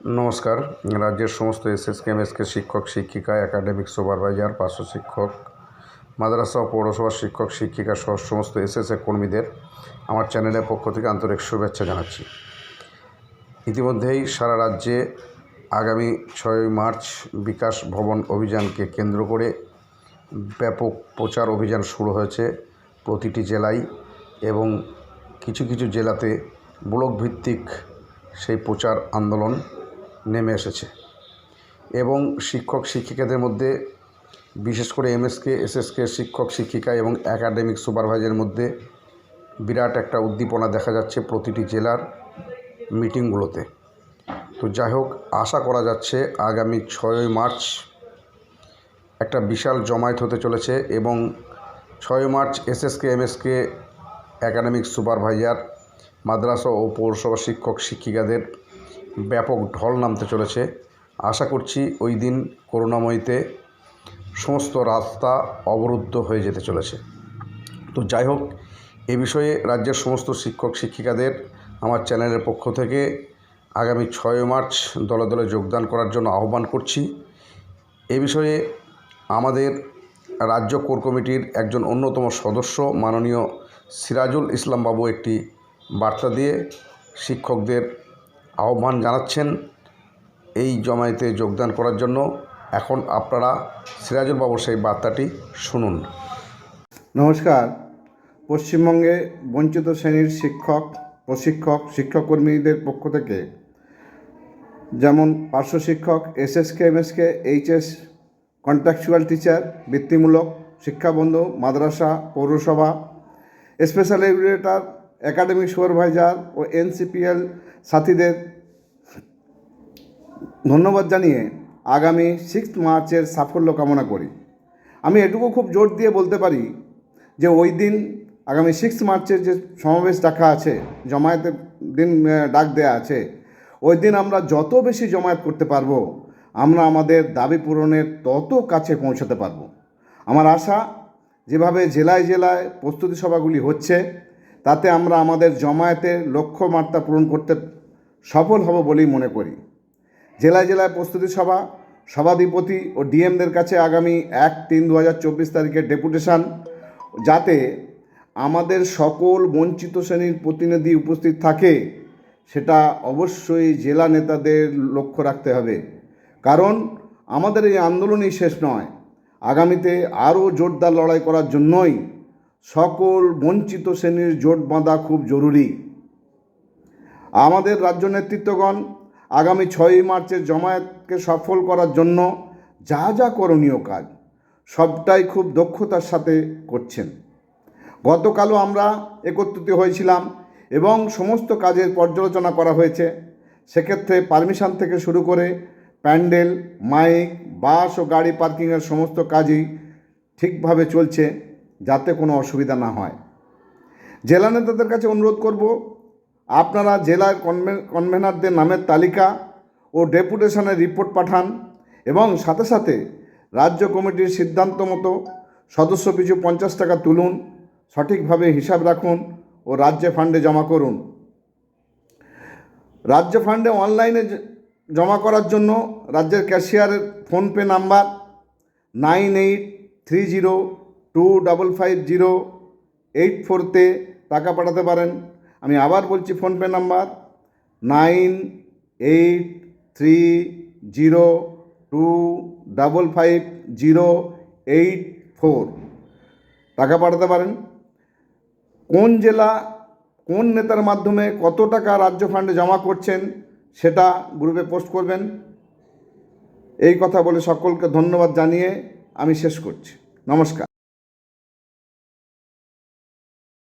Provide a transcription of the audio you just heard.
নমস্কার। রাজ্যের সমস্ত এসএসকে এমএসকে শিক্ষক, শিক্ষিকা একাডেমিক সুপারভাইজার পার্শ্ব শিক্ষক, মাদ্রাসা ও পৌরসভার শিক্ষক, শিক্ষিকা সহ সমস্ত এসএসএ কর্মীদের আমার চ্যানেলের পক্ষ থেকে আন্তরিক শুভেচ্ছা জানাচ্ছি। ইতিমধ্যেই সারা রাজ্যে আগামী ছয়ই মার্চ বিকাশ ভবন অভিযানকে কেন্দ্র করে ব্যাপক প্রচার অভিযান শুরু হয়েছে প্রতিটি জেলায় এবং কিছু কিছু জেলাতে ব্লক ভিত্তিক সেই প্রচার আন্দোলন নেমে এসেছে। এবং শিক্ষক শিক্ষিকাদের মধ্যে, বিশেষ করে এমএসকে এসএসকে শিক্ষক শিক্ষিকা এবং একাডেমিক সুপারভাইজারের মধ্যে বিরাট একটা উদ্দীপনা দেখা যাচ্ছে প্রতিটি জেলার মিটিংগুলোতে তো যাই হোক, আশা করা যাচ্ছে আগামী ছয়ই মার্চ একটা বিশাল জমায়েত হতে চলেছে এবং ছয় March SSK MSK academic supervisor মাদ্রাসা ও পৌরসভা শিক্ষক শিক্ষিকাদের ব্যাপক ঢল নামতে চলেছে। আশা করছি ওই দিন করুণাময়ীতে সমস্ত রাস্তা অবরুদ্ধ হয়ে যেতে চলেছে। তো যাই হোক, এ বিষয়ে রাজ্যের সমস্ত শিক্ষক, শিক্ষিকাদের আমার চ্যানেলের পক্ষ থেকে আগামী ছয় মার্চ দলে দলে যোগদান করার জন্য আহ্বান করছি। এ বিষয়ে আমাদের রাজ্য কোর কমিটির একজন অন্যতম সদস্য মাননীয় সিরাজুল ইসলাম বাবু একটি বার্তা দিয়ে শিক্ষকদের আহ্বান জানাচ্ছেন এই জমায়েতে যোগদান করার জন্য। এখন আপনারা সিরাজুল বাবুর সেই বার্তাটি শুনুন। নমস্কার। পশ্চিমবঙ্গে বঞ্চিত শ্রেণির শিক্ষক, প্রশিক্ষক, শিক্ষককর্মীদের পক্ষ থেকে যেমন পার্শ্ব শিক্ষক, SSK, MSK, HS, contractual teacher, বৃত্তিমূলক, শিক্ষাবন্ধু, মাদ্রাসা, পৌরসভা, স্পেশাল এডুকেটার একাডেমিক সুপারভাইজার ও এনসিপিএল সাথীদের ধন্যবাদ জানিয়ে আগামী সিক্স মার্চের সাফল্য কামনা করি। আমি এটুকু খুব জোর দিয়ে বলতে পারি যে ওই দিন আগামী সিক্স মার্চের যে সমাবেশ ডাকা আছে, জমায়েতের দিন ডাক দেয়া আছে, ওই দিন আমরা যত বেশি জমায়েত করতে পারব, আমরা আমাদের দাবি পূরণের তত কাছে পৌঁছাতে পারব। আমার আশা, যেভাবে জেলায় জেলায় প্রস্তুতি সভাগুলি হচ্ছে তাতে আমরা আমাদের জমায়েতের লক্ষ্যমাত্রা পূরণ করতে সফল হব বলেই মনে করি। জেলায় জেলায় প্রস্তুতি সভা, সভাধিপতি ও ডিএমদের কাছে আগামী এক তিন দু হাজার চব্বিশ তারিখে ডেপুটেশন, যাতে আমাদের সকল বঞ্চিত শ্রেণির প্রতিনিধি উপস্থিত থাকে, সেটা অবশ্যই জেলা নেতাদের লক্ষ্য রাখতে হবে। কারণ আমাদের এই আন্দোলনই শেষ নয়। আগামীতে আরও জোরদার লড়াই করার জন্যই সকল বঞ্চিত শ্রেণির জোট বাঁধা খুব জরুরি। আমাদের রাজ্য নেতৃত্বগণ আগামী ছয়ই মার্চের জমায়েতকে সফল করার জন্য যা যা করণীয় কাজ, সবটাই খুব দক্ষতার সাথে করছেন। গতকালও আমরা একত্রিত হয়েছিলাম এবং সমস্ত কাজের পর্যালোচনা করা হয়েছে। সেক্ষেত্রে পারমিশন থেকে শুরু করে প্যান্ডেল, মাইক, বাস ও গাড়ি পার্কিংয়ের সমস্ত কাজই ঠিকভাবে চলছে। যাতে কোনো অসুবিধা না হয়। জেলা নেতাদের কাছে অনুরোধ করব, আপনারা জেলার কনভে, কনভেনারদের নামের তালিকা ও ডেপুটেশনের রিপোর্ট পাঠান এবং সাথে সাথে রাজ্য কমিটির সিদ্ধান্ত মতো সদস্য পিছু পঞ্চাশ টাকা তুলুন, সঠিকভাবে হিসাব রাখুন ও রাজ্য ফান্ডে জমা করুন। রাজ্য ফান্ডে অনলাইনে জমা করার জন্য রাজ্যের ক্যাশিয়ারের PhonePe number nine eight three zero two double five zero eight ফোরতে টাকা পাঠাতে পারেন। আমি আবার বলছি PhonePe number nine eight three zero two double five zero eight four টাকা পাঠাতে পারেন। কোন জেলা, কোন নেতার মাধ্যমে কত টাকা রাজ্য ফান্ডে জমা করছেন সেটা গ্রুপে পোস্ট করবেন। এই কথা বলে সকলকে ধন্যবাদ জানিয়ে আমি শেষ করছি। নমস্কার।